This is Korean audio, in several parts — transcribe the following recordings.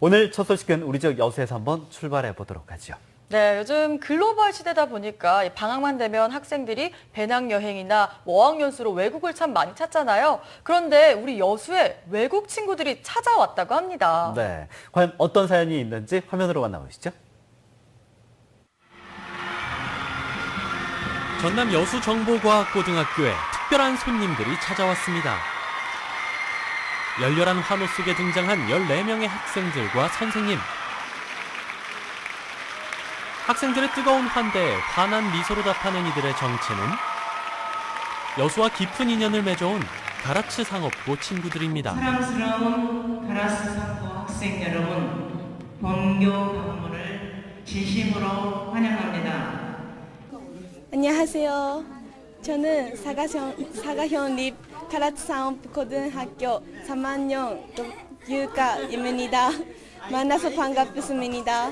오늘 첫 소식은 우리 지역 여수에서 한번 출발해 보도록 하죠. 네, 요즘 글로벌 시대다 보니까 이 방학만 되면 학생들이 배낭여행이나 뭐 어학연수로 외국을 참 많이 찾잖아요. 그런데 우리 여수에 외국 친구들이 찾아왔다고 합니다. 네. 과연 어떤 사연이 있는지 화면으로 만나보시죠. 전남 여수정보과학고등학교에 특별한 손님들이 찾아왔습니다. 열렬한 환호 속에 등장한 14명의 학생들과 선생님. 학생들의 뜨거운 환대에 환한 미소로 답하는 이들의 정체는 여수와 깊은 인연을 맺어온 가라츠 상업고 친구들입니다. 사랑스러운 가라스 상고 학생 여러분, 본교 방문을 진심으로 환영합니다. 안녕하세요. 저는 사가현, 사가현 립 카라츠 사업 고등학교 3학년 유가입니다. 만나서 반갑습니다.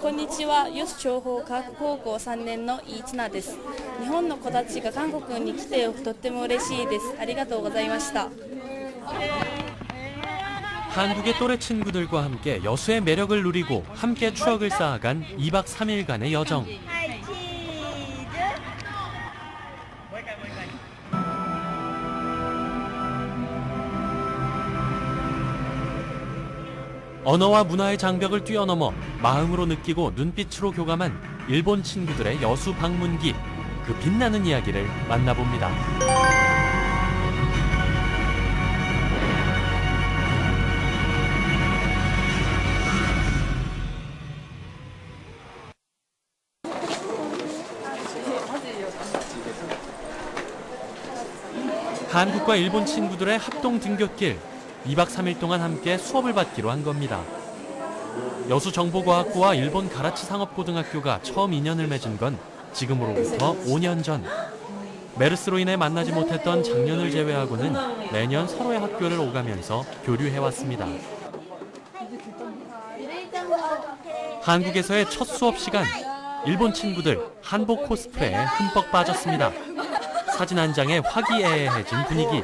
こんにちは、ヨス情報科学高校3年のイーチナです。日本の子たちが韓国に来てとっても嬉しいです。ありがとうございました。 한국의 또래 친구들과 함께 여수의 매력을 누리고 함께 추억을 쌓아간 2박 3일간의 여정. 언어와 문화의 장벽을 뛰어넘어 마음으로 느끼고 눈빛으로 교감한 일본 친구들의 여수 방문기. 그 빛나는 이야기를 만나봅니다. 한국과 일본 친구들의 합동 등굣길 2박 3일 동안 함께 수업을 받기로 한 겁니다. 여수정보과학고와 일본 가라치 상업고등학교가 처음 인연을 맺은 건 지금으로부터 5년 전. 메르스로 인해 만나지 못했던 작년을 제외하고는 매년 서로의 학교를 오가면서 교류해왔습니다. 한국에서의 첫 수업 시간, 일본 친구들 한복 코스프레에 흠뻑 빠졌습니다. 사진 한 장에 화기애애해진 분위기.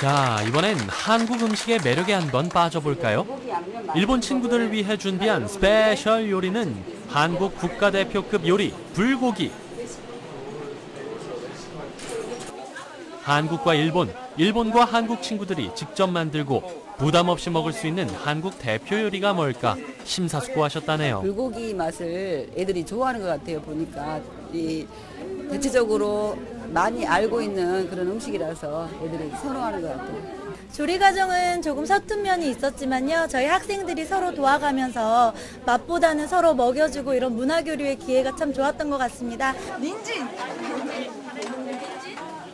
자, 이번엔 한국 음식의 매력에 한번 빠져볼까요? 일본 친구들을 위해 준비한 스페셜 요리는 한국 국가대표급 요리 불고기. 한국과 일본, 일본과 한국 친구들이 직접 만들고 부담 없이 먹을 수 있는 한국 대표 요리가 뭘까 심사숙고하셨다네요. 불고기 맛을 애들이 좋아하는 것 같아요. 보니까 이 대체적으로 많이 알고 있는 그런 음식이라서 애들이 선호하는 것 같아요. 조리 과정은 조금 서툰 면이 있었지만요. 저희 학생들이 서로 도와가면서 맛보다는 서로 먹여주고 이런 문화 교류의 기회가 참 좋았던 것 같습니다.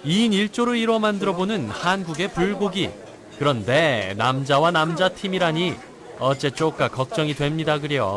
2인 1조를 이뤄 만들어보는 한국의 불고기. 그런데 남자와 남자 팀이라니 어째 쪼까 걱정이 됩니다 그려.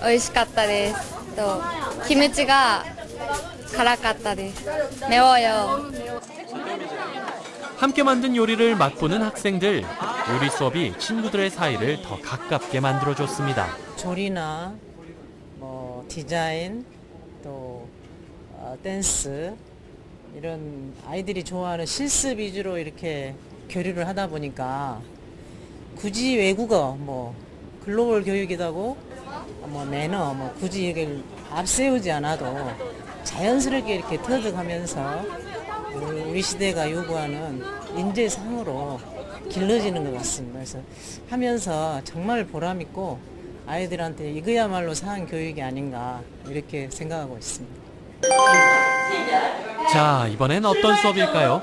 美味しかったですとキムチが辛かったです매워요 함께 만든 요리를 맛보는 학생들. 요리 수업이 친구들의 사이를 더 가깝게 만들어줬습니다. 조리나 뭐 디자인 또 어, 댄스 이런 아이들이 좋아하는 실습 위주로 이렇게 교류를 하다 보니까 굳이 외국어 뭐 글로벌 교육이라고 뭐 매너 뭐 굳이 이걸 앞세우지 않아도 자연스럽게 이렇게 터득하면서 우리- 우리 시대가 요구하는 인재상으로 길러지는 것 같습니다. 그래서 하면서 정말 보람 있고 아이들한테 이거야말로 상한 교육이 아닌가 이렇게 생각하고 있습니다. 자, 이번엔 어떤 수업일까요?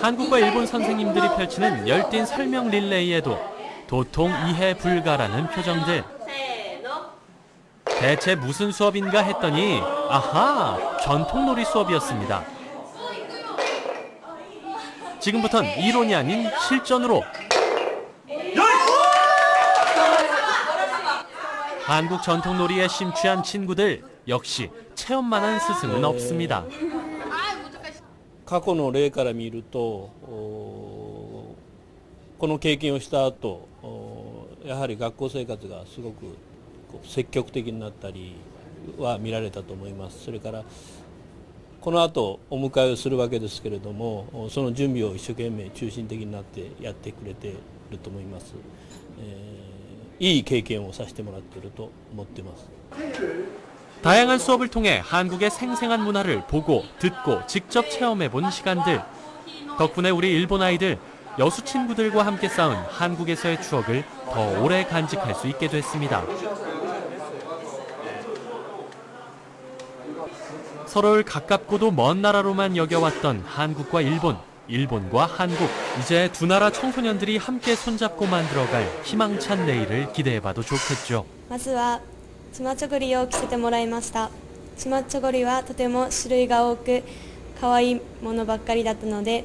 한국과 일본 선생님들이 펼치는 열띤 설명 릴레이에도 도통 이해 불가라는 표정들. 대체 무슨 수업인가 했더니 아하 전통놀이 수업이었습니다. 지금부턴 이론이 아닌 실전으로 한국 전통놀이에 심취한 친구들 역시 체험만한 스승은 없습니다. 過去の例から見るとこの経験をした後やはり学校生活がすごく積極的になったりは見られたと思います。それからこの後お迎えをするわけですけれどもその準備を一生懸命中心的になってやってくれていると思います、えーいい経験をさせてもらってると思ってます。 다양한 수업을 통해 한국의 생생한 문화를 보고 듣고 직접 체험해 본 시간들. 덕분에 우리 일본 아이들 여수 친구들과 함께 쌓은 한국에서의 추억을 더 오래 간직할 수 있게 됐습니다. 서로를 가깝고도 먼 나라로만 여겨왔던 한국과 일본, 일본과 한국. 이제 두 나라 청소년들이 함께 손잡고 만들어갈 희망찬 내일을 기대해봐도 좋겠죠. チマチョゴリを着せてもらいました。チマチョゴリはとても種類が多く可愛いものばっかりだったので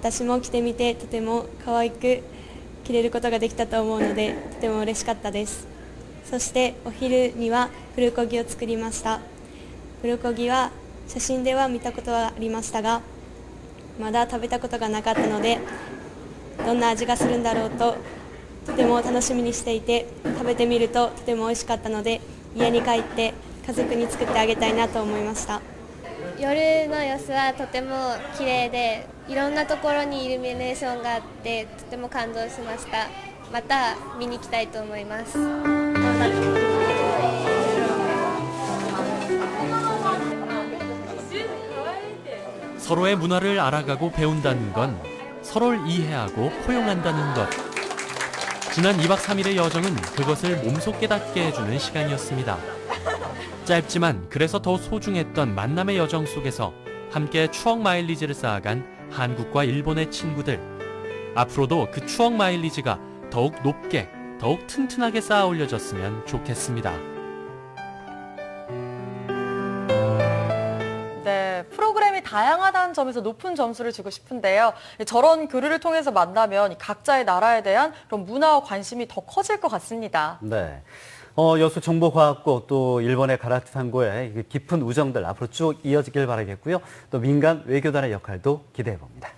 私も着てみてとても可愛く着れることができたと思うのでとても嬉しかったです。そしてお昼にはプルコギを作りました。プルコギは写真では見たことはありましたがまだ食べたことがなかったのでどんな味がするんだろうととても楽しみにしていて食べてみるととても美味しかったので家に帰って家族に作ってあげたいなと思いました夜の様子はとても綺麗でいろんなところにイルミネーションがあってとても感動しましたまた見に行きたいと思います 서로의 문화를 알아가고 배운다는 건 서로를 이해하고 포용한다는 것. 지난 2박 3일의 여정은 그것을 몸소 깨닫게 해주는 시간이었습니다. 짧지만 그래서 더 소중했던 만남의 여정 속에서 함께 추억 마일리지를 쌓아간 한국과 일본의 친구들. 앞으로도 그 추억 마일리지가 더욱 높게, 더욱 튼튼하게 쌓아 올려졌으면 좋겠습니다. 다양하다는 점에서 높은 점수를 주고 싶은데요. 저런 교류를 통해서 만나면 각자의 나라에 대한 그런 문화와 관심이 더 커질 것 같습니다. 네. 어, 여수 정보과학고 또 일본의 그 깊은 우정들 앞으로 쭉 이어지길 바라겠고요. 또 민간 외교단의 역할도 기대해 봅니다.